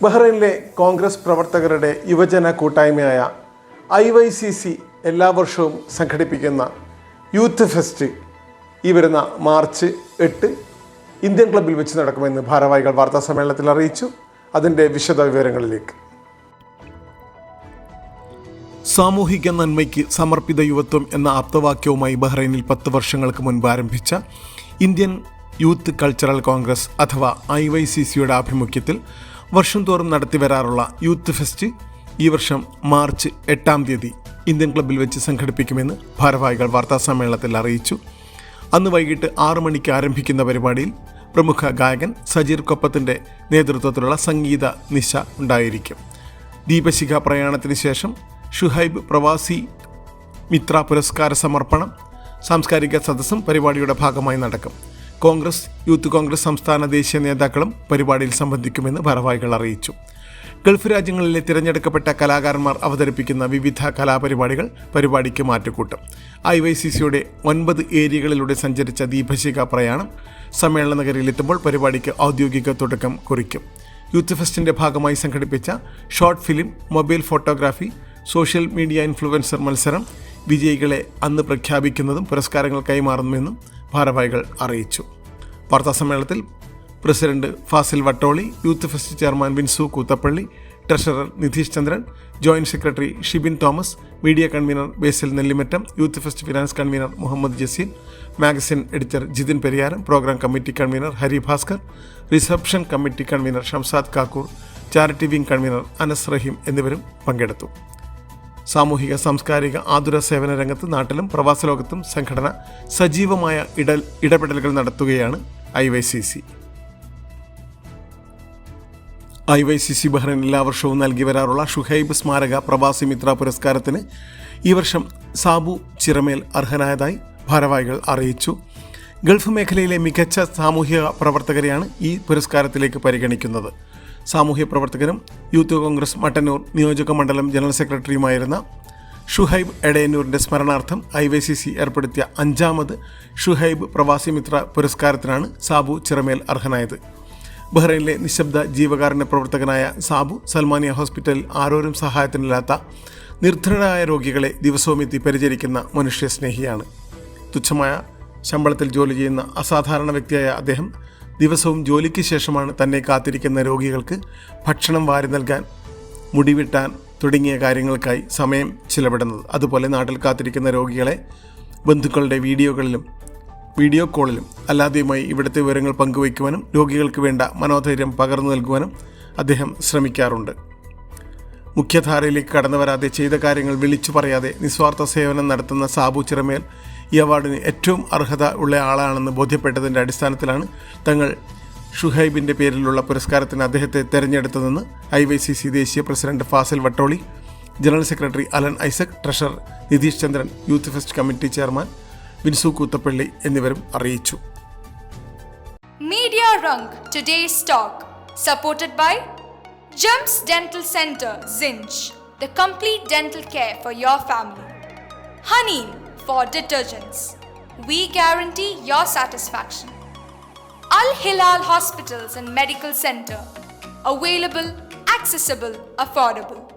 ബഹ്റൈനിലെ കോൺഗ്രസ് പ്രവർത്തകരുടെ യുവജന കൂട്ടായ്മയായ ഐ വൈ സി സി എല്ലാ വർഷവും സംഘടിപ്പിക്കുന്ന യൂത്ത് ഫെസ്റ്റ് ഈ വരുന്ന മാർച്ച് എട്ട് ഇന്ത്യൻ ക്ലബ്ബിൽ വെച്ച് നടക്കുമെന്ന് ഭാരവാഹികൾ വാർത്താ സമ്മേളനത്തിൽ അറിയിച്ചു. അതിന്റെ വിശദ വിവരങ്ങളിലേക്ക്. സാമൂഹിക നന്മയ്ക്ക് സമർപ്പിത യുവത്വം എന്ന ആപ്തവാക്യവുമായി ബഹ്റൈനിൽ പത്ത് വർഷങ്ങൾക്ക് മുൻപ് ആരംഭിച്ച ഇന്ത്യൻ യൂത്ത് കൾച്ചറൽ കോൺഗ്രസ് അഥവാ ഐ വൈ സി സിയുടെ ആഭിമുഖ്യത്തിൽ വർഷം തോറും നടത്തി വരാറുള്ള യൂത്ത് ഫെസ്റ്റ് ഈ വർഷം മാർച്ച് എട്ടാം തീയതി ഇന്ത്യൻ ക്ലബ്ബിൽ വെച്ച് സംഘടിപ്പിക്കുമെന്ന് ഭാരവാഹികൾ വാർത്താ സമ്മേളനത്തിൽ അറിയിച്ചു. അന്ന് വൈകിട്ട് ആറു മണിക്ക് ആരംഭിക്കുന്ന പരിപാടിയിൽ പ്രമുഖ ഗായകൻ സജീർ കൊപ്പത്തിന്റെ നേതൃത്വത്തിലുള്ള സംഗീത നിശ ഉണ്ടായിരിക്കും. ദീപശിഖ പ്രയാണത്തിന് ശേഷം ഷുഹൈബ് പ്രവാസി മിത്ര പുരസ്കാര സമർപ്പണം സാംസ്കാരിക സദസ്സും പരിപാടിയുടെ ഭാഗമായി നടക്കും. കോൺഗ്രസ് യൂത്ത് കോൺഗ്രസ് സംസ്ഥാന ദേശീയ നേതാക്കളും പരിപാടിയിൽ സംബന്ധിക്കുമെന്ന് ഭാരവാഹികൾ അറിയിച്ചു. ഗൾഫ് രാജ്യങ്ങളിലെ തിരഞ്ഞെടുക്കപ്പെട്ട കലാകാരന്മാർ അവതരിപ്പിക്കുന്ന വിവിധ കലാപരിപാടികൾ പരിപാടിക്ക് മാറ്റുകൂട്ടും. ഐ വൈ സി സിയുടെ ഒൻപത് ഏരിയകളിലൂടെ സഞ്ചരിച്ച ദീപശിഖ പ്രയാണം സമ്മേളന നഗരിയിലെത്തുമ്പോൾ പരിപാടിക്ക് ഔദ്യോഗിക തുടക്കം കുറിക്കും. യൂത്ത് ഫെസ്റ്റിന്റെ ഭാഗമായി സംഘടിപ്പിച്ച short film mobile photography social media influencer മത്സരം വിജയികളെ അന്ന് പ്രഖ്യാപിക്കുന്നതും പുരസ്കാരങ്ങൾ കൈമാറുന്നുവെന്നും ഭാരവാഹികൾ അറിയിച്ചു. വാർത്താ സമ്മേളനത്തിൽ president Fasil Vattoli youth fest chairman Vinsu Koothappally treasurer Nitheesh Chandran joint secretary Shibin Thomas media convener Basil Nellimattam youth fest finance convener Muhammad Jaseen magazine editor Jithin Periyaram programme committee convener Hari Bhaskar reception committee convener Shamsad Kakkur charity wing convener Anas Rahim എന്നിവരും പങ്കെടുത്തു. സാമൂഹിക സാംസ്കാരിക ആതുര സേവന രംഗത്ത് നാട്ടിലും പ്രവാസ ലോകത്തും സംഘടന സജീവമായ ഇട ഇടപെടലുകൾ നടത്തുകയാണ് I Y C C. I Y C C Bahrain എല്ലാ വർഷവും നൽകി വരാറുള്ള ഷുഹൈബ് സ്മാരക പ്രവാസി മിത്ര പുരസ്കാരത്തിന് ഈ വർഷം സാബു ചിറമേൽ അർഹനായതായി ഭാരവാഹികൾ അറിയിച്ചു. ഗൾഫ് മേഖലയിലെ മികച്ച സാമൂഹിക പ്രവർത്തകരെയാണ് ഈ പുരസ്കാരത്തിലേക്ക് പരിഗണിക്കുന്നത്. സാമൂഹ്യ പ്രവർത്തകനും യൂത്ത് കോൺഗ്രസ് മട്ടന്നൂർ നിയോജക മണ്ഡലം ജനറൽ സെക്രട്ടറിയുമായിരുന്ന ഷുഹൈബ് എടയന്നൂരിന്റെ സ്മരണാർത്ഥം ഐ വൈ സി സി ഏർപ്പെടുത്തിയ അഞ്ചാമത് ഷുഹൈബ് പ്രവാസി മിത്ര പുരസ്കാരത്തിനാണ് സാബു ചിറമേൽ അർഹനായത്. ബഹ്റൈനിലെ നിശബ്ദ ജീവകാരുണ്യ പ്രവർത്തകനായ സാബു സൽമാനിയ ഹോസ്പിറ്റലിൽ ആരോരും സഹായത്തിനില്ലാത്ത നിർധനരായ രോഗികളെ ദിവസവും എത്തി പരിചരിക്കുന്ന മനുഷ്യ സ്നേഹിയാണ്. തുച്ഛമായ ശമ്പളത്തിൽ ജോലി ചെയ്യുന്ന അസാധാരണ വ്യക്തിയായ അദ്ദേഹം ദിവസവും ജോലിക്ക് ശേഷമാണ് തന്നെ കാത്തിരിക്കുന്ന രോഗികൾക്ക് ഭക്ഷണം വാരി നൽകാൻ മുടിവിട്ടാൻ തുടങ്ങിയ കാര്യങ്ങൾക്കായി സമയം ചിലവിടുന്നത്. അതുപോലെ നാട്ടിൽ കാത്തിരിക്കുന്ന രോഗികളെ ബന്ധുക്കളുടെ വീഡിയോകളിലും വീഡിയോ കോളിലും അല്ലാതെയുമായി ഇവിടുത്തെ വിവരങ്ങൾ പങ്കുവയ്ക്കുവാനും രോഗികൾക്ക് വേണ്ട മനോധൈര്യം പകർന്നു നൽകുവാനും അദ്ദേഹം ശ്രമിക്കാറുണ്ട്. മുഖ്യധാരയിലേക്ക് കടന്നു വരാതെ ചെയ്ത കാര്യങ്ങൾ വിളിച്ചു പറയാതെ നിസ്വാർത്ഥ സേവനം നടത്തുന്ന സാബു ചിറമേൽ ഈ അവാർഡിന് ഏറ്റവും അർഹത ഉള്ള ആളാണെന്ന് ബോധ്യപ്പെട്ടതിന്റെ അടിസ്ഥാനത്തിലാണ് തങ്ങൾ ഷുഹൈബിന്റെ പേരിലുള്ള പുരസ്കാരത്തിന് അദ്ദേഹത്തെ തെരഞ്ഞെടുത്തതെന്ന് ഐ വൈ സി സി ദേശീയ president Fasil Vattoli general secretary Alan Isaac treasurer Nitheesh Chandran youth fest committee chairman Vinsu Koothappally എന്നിവരും അറിയിച്ചു. മീഡിയ റംഗ് talk supported by Gems dental centre സിഞ്ച് the complete dental care for your family. Honey for detergents. We guarantee your satisfaction. Al Hilal Hospitals and Medical Center. Available accessible affordable